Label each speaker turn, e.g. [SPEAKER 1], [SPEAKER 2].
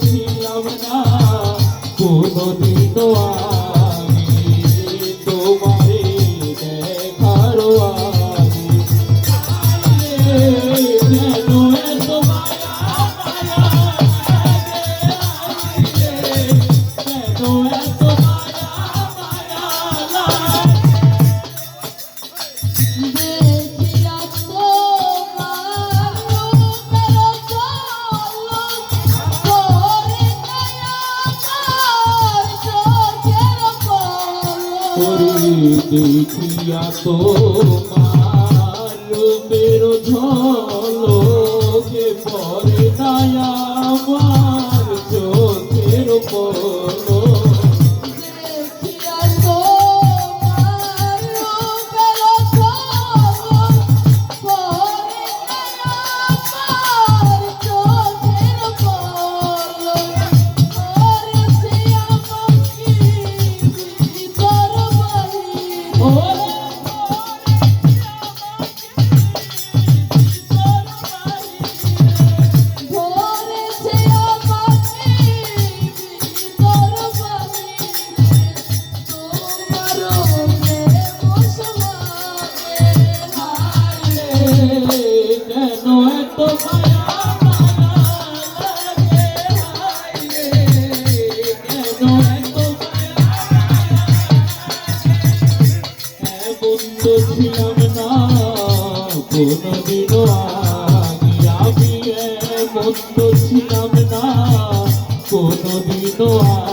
[SPEAKER 1] ছিলাম না কোনোদিন তো আর
[SPEAKER 2] দেখিয়া
[SPEAKER 1] তো রূপের ঝলকে পরে নায়া আমার চোখের পর দেখছিলাম না কোনদিনও আগে আমি এমন তো ছিলাম না কোনদিনও আগে